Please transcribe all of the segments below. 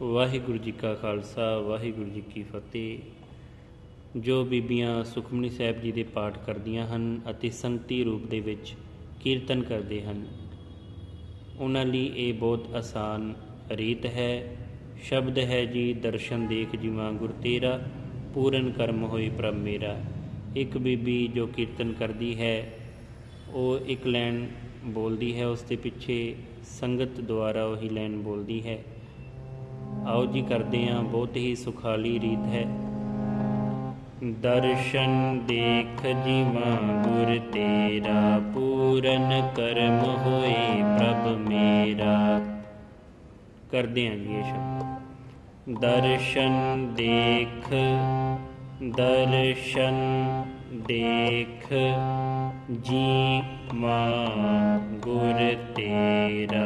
ਵਾਹਿਗੁਰੂ ਜੀ ਕਾ ਖਾਲਸਾ, ਵਾਹਿਗੁਰੂ ਜੀ ਕੀ ਫਤਿਹ। ਜੋ ਬੀਬੀਆਂ ਸੁਖਮਨੀ ਸਾਹਿਬ ਜੀ ਦੇ ਪਾਠ ਕਰਦੀਆਂ ਹਨ ਅਤੇ ਸੰਗਤੀ ਰੂਪ ਦੇ ਵਿੱਚ ਕੀਰਤਨ ਕਰਦੇ ਹਨ, ਉਹਨਾਂ ਲਈ ਇਹ ਬਹੁਤ ਆਸਾਨ ਰੀਤ ਹੈ। ਸ਼ਬਦ ਹੈ ਜੀ, ਦਰਸ਼ਨ ਦੇਖ ਜੀਵਾਂ ਗੁਰ ਤੇਰਾ, ਪੂਰਨ ਕਰਮ ਹੋਏ ਪ੍ਰਭ ਮੇਰਾ। ਇੱਕ ਬੀਬੀ ਜੋ ਕੀਰਤਨ ਕਰਦੀ ਹੈ, ਉਹ ਇੱਕ ਲਾਈਨ ਬੋਲਦੀ ਹੈ, ਉਸ ਦੇ ਪਿੱਛੇ ਸੰਗਤ ਦੁਆਰਾ ਉਹੀ ਲਾਈਨ ਬੋਲਦੀ ਹੈ। ਆਓ ਜੀ ਕਰਦੇ ਹਾਂ, ਬਹੁਤ ਹੀ ਸੁਖਾਲੀ ਰੀਤ ਹੈ। ਦਰਸ਼ਨ ਦੇਖ ਜੀਵਾਂ ਗੁਰ ਤੇਰਾ, ਪੂਰਨ ਕਰਮ ਹੋਏ ਪ੍ਰਭ ਮੇਰਾ। ਕਰਦੇ ਹਾਂ ਜੀ ਇਹ ਸ਼ਬਦ। ਦਰਸ਼ਨ ਦੇਖ ਦਰਸ਼ਨ ਦੇਖ ਜੀ ਮਾਂ ਗੁਰ ਤੇਰਾ।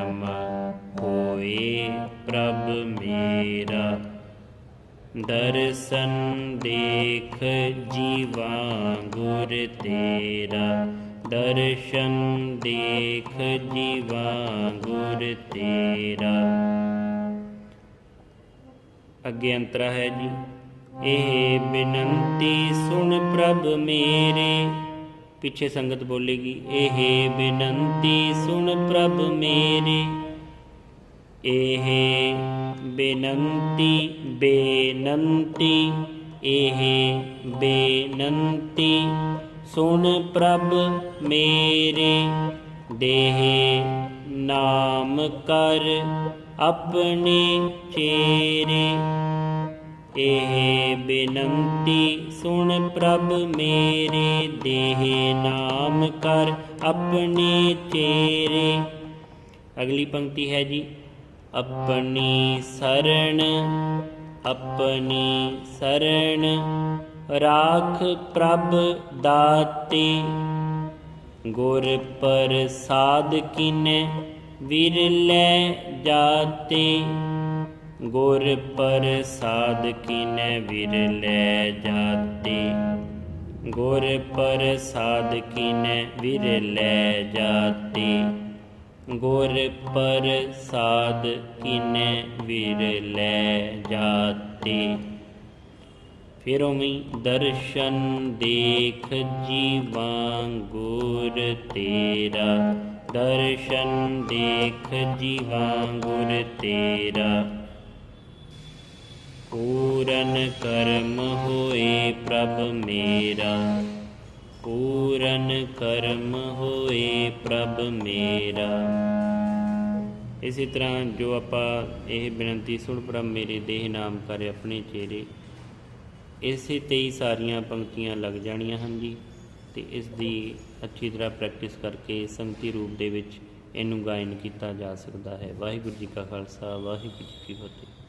ਦਰਸ਼ਨ ਦੇਖ ਜੀਵਾ ਗੁਰ ਤੇਰਾ। ਦਰਸ਼ਨ ਦੇਖ ਜੀਵਾ ਗੁਰ ਤੇਰਾ। ਅੱਗੇ ਅੰਤਰਾ ਹੈ ਜੀ। ਇਹ ਬਿਨੰਤੀ ਸੁਣ ਪ੍ਰਭ ਮੇਰੇ। ਪਿੱਛੇ ਸੰਗਤ ਬੋਲੇਗੀ, ਇਹ ਬਿਨੰਤੀ ਸੁਣ ਪ੍ਰਭ ਮੇਰੇ। ਇਹ ਬੇਨੰਤੀ ਬੇਨੰਤੀ, ਇਹ ਬੇਨੰਤੀ। ਸੁਣ ਪ੍ਰਭ ਮੇਰੇ, ਦੇਹ ਨਾਮ ਕਰ ਆਪਣੇ ਚੇਰੇ। ਇਹ ਬੇਨੰਤੀ, ਸੁਣ ਪ੍ਰਭ ਮੇਰੇ, ਦੇਹ ਨਾਮ ਕਰ ਆਪਣੇ ਚੇਰੇ। ਅਗਲੀ ਪੰਕਤੀ ਹੈ ਜੀ ਆਪਣੀ ਸਰਣ ਆਪਣੀ ਸਰਣ ਰਾਖ ਪ੍ਰਭ ਦਾਤੇ। ਗੁਰ ਪ੍ਰਸਾਦ ਕਿਨੈ ਵਿਰਲੇ ਜਾਤੇ। ਗੁਰ ਪ੍ਰਸਾਦ ਕਿਨੈ ਵਿਰਲੇ ਜਾਤੇ। ਗੁਰ ਪ੍ਰਸਾਦ ਕਿਨੈ ਵਿਰਲੇ ਜਾਤੇ। ਗੁਰ ਪ੍ਰਸਾਦ ਕਿਨੈ ਲੈ ਜਾਤੇ। ਫਿਰ ਉਮੀ ਦਰਸ਼ਨ ਦੇਖ ਜੀਵਾਂ ਗੁਰ ਤੇਰਾ। ਦਰਸ਼ਨ ਦੇਖ ਜੀਵਾਂ ਗੁਰ ਤੇਰਾ। ਪੂਰਨ ਕਰਮ ਹੋਏ ਪ੍ਰਭ ਮੇਰਾ। ਪੂਰਨ ਕਰਮ ਹੋਏ ਪ੍ਰਭ ਮੇਰਾ। ਇਸੇ ਤਰ੍ਹਾਂ ਜੋ ਆਪਾਂ ਇਹ ਬੇਨਤੀ ਸੁਣ ਪ੍ਰਭ ਮੇਰੇ ਦੇਹ ਨਾਮ ਕਰ ਆਪਣੇ ਚਿਹਰੇ, ਇਸੇ ਤੇ ਹੀ ਸਾਰੀਆਂ ਪੰਕਤੀਆਂ ਲੱਗ ਜਾਣੀਆਂ ਹਨ ਜੀ, ਤੇ ਇਸ ਦੀ ਅੱਛੀ ਤਰ੍ਹਾਂ ਪ੍ਰੈਕਟਿਸ ਕਰਕੇ ਸੰਗਤੀ ਰੂਪ ਦੇ ਵਿੱਚ ਇਹਨੂੰ ਗਾਇਨ ਕੀਤਾ ਜਾ ਸਕਦਾ ਹੈ। ਵਾਹਿਗੁਰੂ ਜੀ ਕਾ ਖਾਲਸਾ, ਵਾਹਿਗੁਰੂ ਜੀ ਕੀ ਫਤਿਹ।